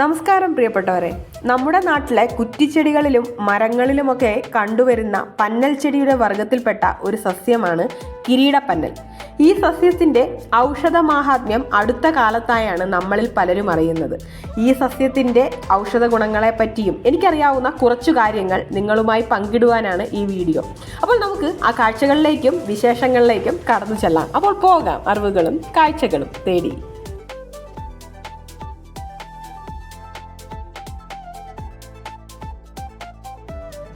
നമസ്കാരം പ്രിയപ്പെട്ടവരെ. നമ്മുടെ നാട്ടിലെ കുറ്റിച്ചെടികളിലും മരങ്ങളിലുമൊക്കെ കണ്ടുവരുന്ന പന്നൽ ചെടിയുടെ വർഗത്തിൽപ്പെട്ട ഒരു സസ്യമാണ് കിരീടപ്പന്നൽ. ഈ സസ്യത്തിന്റെ ഔഷധ മാഹാത്മ്യം അടുത്ത കാലത്തായാണ് നമ്മളിൽ പലരും അറിയുന്നത്. ഈ സസ്യത്തിന്റെ ഔഷധ ഗുണങ്ങളെ പറ്റിയും എനിക്കറിയാവുന്ന കുറച്ചു കാര്യങ്ങൾ നിങ്ങളുമായി പങ്കിടുവാനാണ് ഈ വീഡിയോ. അപ്പോൾ നമുക്ക് ആ കാഴ്ചകളിലേക്കും വിശേഷങ്ങളിലേക്കും കടന്നു ചെല്ലാം. അപ്പോൾ പോകാം അറിവുകളും കാഴ്ചകളും തേടി.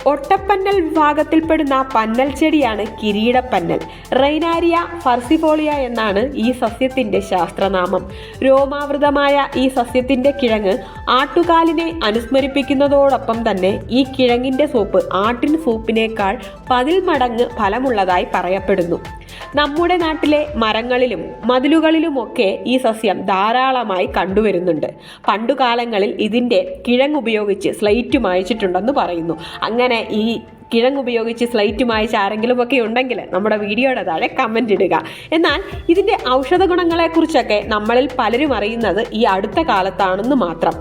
ഒട്ടപ്പന്നൽ വിഭാഗത്തിൽപ്പെടുന്ന പന്നൽ ചെടിയാണ് കിരീടപ്പന്നൽ റൈനാരിയ ഫർസിഫോളിയ എന്നാണ് ഈ സസ്യത്തിന്റെ ശാസ്ത്രനാമം. രോമാവൃതമായ ഈ സസ്യത്തിന്റെ കിഴങ്ങ് ആട്ടുകാലിനെ അനുസ്മരിപ്പിക്കുന്നതോടൊപ്പം തന്നെ ഈ കിഴങ്ങിന്റെ സൂപ്പ് ആട്ടിൻ സൂപ്പിനേക്കാൾ പതിൽ മടങ്ങ് ഫലമുള്ളതായി പറയപ്പെടുന്നു. നമ്മുടെ നാട്ടിലെ മരങ്ങളിലും മതിലുകളിലുമൊക്കെ ഈ സസ്യം ധാരാളമായി കണ്ടുവരുന്നുണ്ട്. പണ്ടുകാലങ്ങളിൽ ഇതിന്റെ കിഴങ്ങുപയോഗിച്ച് സ്ലൈറ്റ് മായച്ചിട്ടുണ്ടെന്ന് പറയുന്നു. അങ്ങനെ ഈ കിഴങ്ങ് ഉപയോഗിച്ച് സ്ലൈറ്റ് മായച്ച് ആരെങ്കിലും ഒക്കെ ഉണ്ടെങ്കിൽ നമ്മുടെ വീഡിയോയുടെ താഴെ കമന്റ് ഇടുക. എന്നാൽ ഇതിന്റെ ഔഷധ ഗുണങ്ങളെക്കുറിച്ചൊക്കെ നമ്മളിൽ പലരും അറിയുന്നത് ഈ അടുത്ത കാലത്താണെന്ന് മാത്രം.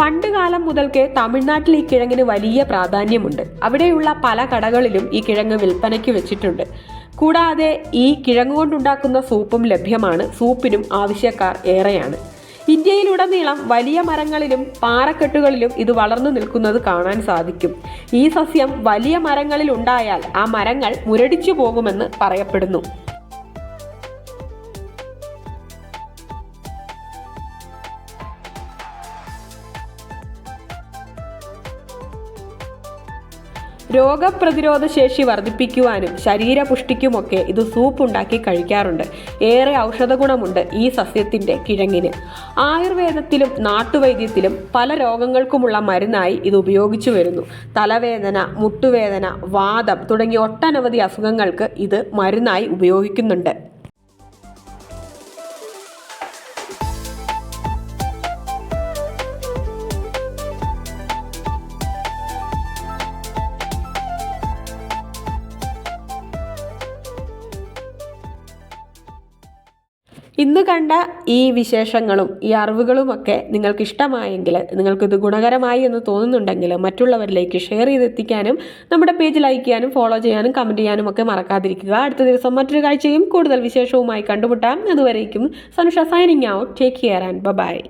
പണ്ട് കാലം മുതൽക്ക് തമിഴ്നാട്ടിൽ ഈ കിഴങ്ങിന് വലിയ പ്രാധാന്യമുണ്ട്. അവിടെയുള്ള പല കടകളിലും ഈ കിഴങ്ങ് വിൽപ്പനയ്ക്ക് വെച്ചിട്ടുണ്ട്. കൂടാതെ ഈ കിഴങ്ങ് കൊണ്ടുണ്ടാക്കുന്ന സൂപ്പും ലഭ്യമാണ്. സൂപ്പിനും ആവശ്യക്കാർ ഏറെയാണ്. ഇന്ത്യയിലുടനീളം വലിയ മരങ്ങളിലും പാറക്കെട്ടുകളിലും ഇത് വളർന്നു നിൽക്കുന്നത് കാണാൻ സാധിക്കും. ഈ സസ്യം വലിയ മരങ്ങളിൽ ഉണ്ടായാൽ ആ മരങ്ങൾ മുരടിച്ചു പോകുമെന്ന് പറയപ്പെടുന്നു. രോഗപ്രതിരോധ ശേഷി വർദ്ധിപ്പിക്കുവാനും ശരീരപുഷ്ടിക്കുമൊക്കെ ഇത് സൂപ്പ് ഉണ്ടാക്കി കഴിക്കാറുണ്ട്. ഏറെ ഔഷധ ഗുണമുണ്ട് ഈ സസ്യത്തിന്റെ കിഴങ്ങിന്. ആയുർവേദത്തിലും നാട്ടുവൈദ്യത്തിലും പല രോഗങ്ങൾക്കുമുള്ള മരുന്നായി ഇത് ഉപയോഗിച്ചു വരുന്നു. തലവേദന മുട്ടുവേദന വാദം തുടങ്ങിയ ഒട്ടനവധി അസുഖങ്ങൾക്ക് ഇത് മരുന്നായി ഉപയോഗിക്കുന്നുണ്ട്. ഇന്ന് കണ്ട ഈ വിശേഷങ്ങളും ഈ അറിവുകളുമൊക്കെ നിങ്ങൾക്ക് ഇഷ്ടമായെങ്കിൽ നിങ്ങൾക്കിത് ഗുണകരമായി എന്ന് തോന്നുന്നുണ്ടെങ്കിൽ മറ്റുള്ളവരിലേക്ക് ഷെയർ ചെയ്തെത്തിക്കാനും നമ്മുടെ പേജ് ലൈക്ക് ചെയ്യാനും ഫോളോ ചെയ്യാനും കമന്റ് ചെയ്യാനും ഒക്കെ മറക്കാതിരിക്കുക. അടുത്ത ദിവസം മറ്റൊരു കാഴ്ചയും കൂടുതൽ വിശേഷവുമായി കണ്ടുമുട്ടാം. അതുവരേക്കും Sanusha signing out. Take care and bye.